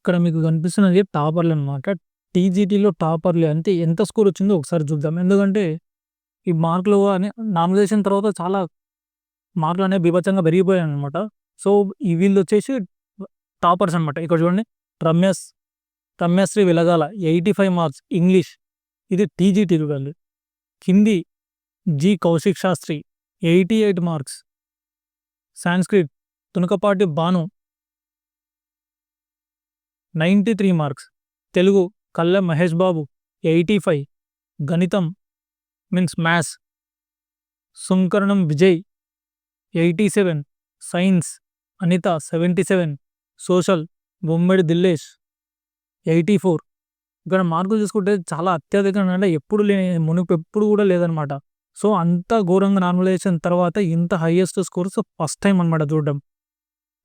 ఇక్కడ మీకు కనిపిస్తున్నది టాపర్లు అనమాట. టీజీటీలో టాపర్లు అంటే ఎంత స్కోర్ వచ్చిందో ఒకసారి చూద్దాం. ఎందుకంటే ఈ మార్కులు అని నామినేషన్ తర్వాత చాలా మార్కులు అనేవి బీభత్సంగా పెరిగిపోయాయన్నమాట. సో, ఈ వీళ్ళు వచ్చేసి టాపర్స్ అనమాట. ఇక్కడ చూడండి Ramya's Ramyasri Velagala eighty five marks English ఇది టీజీటీ వాళ్ళు. Hindi G Kaushik Shastri eighty eight marks. Sanskrit Tunakapati Bhanu ninety three marks. Telugu Kalle Mahesh Babu eighty five. గణితం means maths Sunkaranam Vijay eighty seven. Science Anitha seventy seven. Social Bommidi Dillesh eighty four. ఇక్కడ మార్కులు చూసుకుంటే చాలా అత్యధికంగా అంటే ఎప్పుడు లేని మునుపు ఎప్పుడు కూడా లేదనమాట. సో, అంత ఘోరంగా నార్మలైజేషన్ తర్వాత ఇంత హైయెస్ట్ స్కోర్స్ ఫస్ట్ టైం అనమాట చూడడం.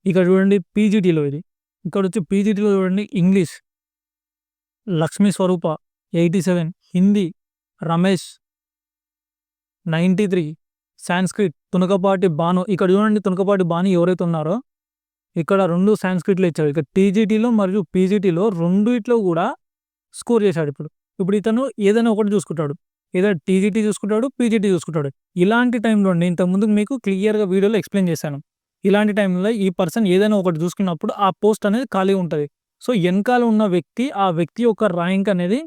ఇక్కడ చూడండి పీజీటీలో ఇది. ఇక్కడ వచ్చి పీజీటీలో చూడండి English Lakshmi Swarupa eighty seven. Hindi Ramesh ninety three. Sanskrit Tunakapati Bhanu ఇక్కడ చూడండి తునకపాటి బాను ఎవరైతే ఉన్నారో ఇక్కడ రెండు సాంస్క్రిట్లు ఇచ్చాడు ఇక్కడ టీజీటీలో మరియు పీజీటీలో రెండిట్లో కూడా స్కోర్ చేశాడు ఇప్పుడు. ఇప్పుడు ఇతను ఏదైనా ఒకటి చూసుకుంటాడు. ఏదో టీజీటీ చూసుకుంటాడు, పీజీటీ చూసుకుంటాడు. ఇలాంటి టైంలో నేను ఇంతకుముందు మీకు క్లియర్‌గా వీడియోలో ఎక్స్‌ప్లెయిన్ చేశాను. ఇలాంటి టైంలో ఈ పర్సన్ ఏదైనా ఒకటి చూసుకున్నప్పుడు ఆ పోస్ట్ అనేది ఖాళీ ఉంటుంది సో, వెనకాల ఉన్న వ్యక్తి ఆ వ్యక్తి యొక్క ర్యాంక్ అనేది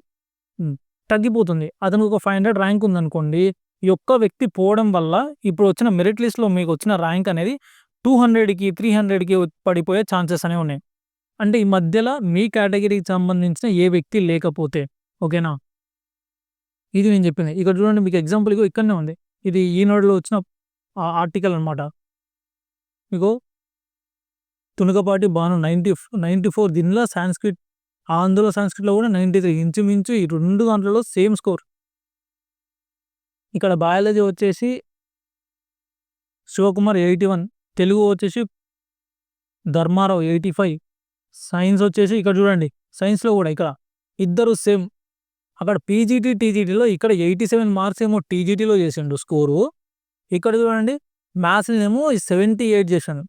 తగ్గిపోతుంది. అతనికి ఒక 500 ర్యాంక్ ఉందనుకోండి. ఈ ఒక్క వ్యక్తి పోవడం వల్ల ఇప్పుడు వచ్చిన మెరిట్ లిస్ట్‌లో మీకు వచ్చిన ర్యాంక్ అనేది 200కి, 300కి పడిపోయే ఛాన్సెస్ అనేవి ఉన్నాయి. అంటే ఈ మధ్యలో మీ కేటగిరీకి సంబంధించిన ఏ వ్యక్తి లేకపోతే ఓకేనా? ఇది నేను చెప్పింది. ఇక్కడ చూడండి మీకు ఎగ్జాంపుల్గా ఇక్కడనే ఉంది. ఇది ఈనాడులో వచ్చిన ఆ ఆర్టికల్ అనమాట. ఇగో తునకపాటి భాను నైంటీ నైంటీ ఫోర్ దీనిలో సాంస్క్రిట్ ఆంధ్ర సాంస్క్రిట్‌లో కూడా 93 ఇంచుమించు ఈ రెండు దాంట్లలో సేమ్ స్కోర్. ఇక్కడ బయాలజీ వచ్చేసి శివకుమార్ 81 తెలుగు వచ్చేసి ధర్మారావు 85 సైన్స్ వచ్చేసి ఇక్కడ చూడండి సైన్స్‌లో కూడా ఇక్కడ ఇద్దరు సేమ్. అక్కడ పీజీటీ, టీజీటీలో ఇక్కడ 87 మార్క్స్ ఏమో టీజీటీలో చేసిండు స్కోరు. ఇక్కడ చూడండి మ్యాథ్స్నేమో సెవెంటీ ఎయిట్ చేశాను.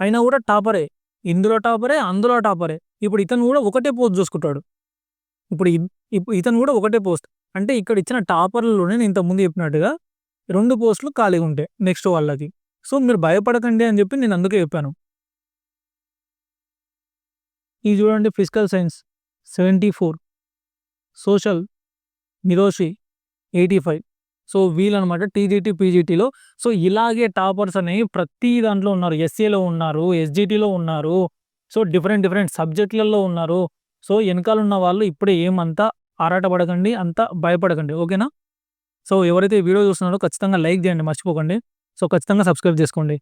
అయినా కూడా టాపరే. ఇందులో టాపరే, అందులో టాపరే. ఇప్పుడు ఇతను కూడా ఒకటే పోస్ట్ చూసుకుంటాడు. ఇప్పుడు ఇప్పుడు ఇతను కూడా ఒకటే పోస్ట్. అంటే ఇక్కడ ఇచ్చిన టాపర్‌లలోనే నేను ఇంతకుముందు చెప్పినట్టుగా రెండు పోస్టులు ఖాళీగా ఉంటాయి నెక్స్ట్ వాళ్ళకి. సో, మీరు భయపడకండి అని చెప్పి నేను అందుకే చెప్పాను. ఇది చూడండి physical science 74 social Niroshi 85 so, వీళ్ళనమాట TGT, పీజీటీలో. సో, ఇలాగే టాపర్స్ అనేవి ప్రతి దాంట్లో ఉన్నారు. ఎస్సీలో ఉన్నారు, ఎస్‌జీటీలో ఉన్నారు. సో, డిఫరెంట్ డిఫరెంట్ సబ్జెక్ట్‌లలో ఉన్నారు. సో, వెనకాల ఉన్న వాళ్ళు ఇప్పుడే ఏమంతా ఆరాటపడకండి. అంత భయపడకండి. ఓకేనా? సో, ఎవరైతే వీడియో చూస్తున్నారో ఖచ్చితంగా లైక్ చేయండి మర్చిపోకండి. సో, ఖచ్చితంగా సబ్స్క్రైబ్ చేసుకోండి.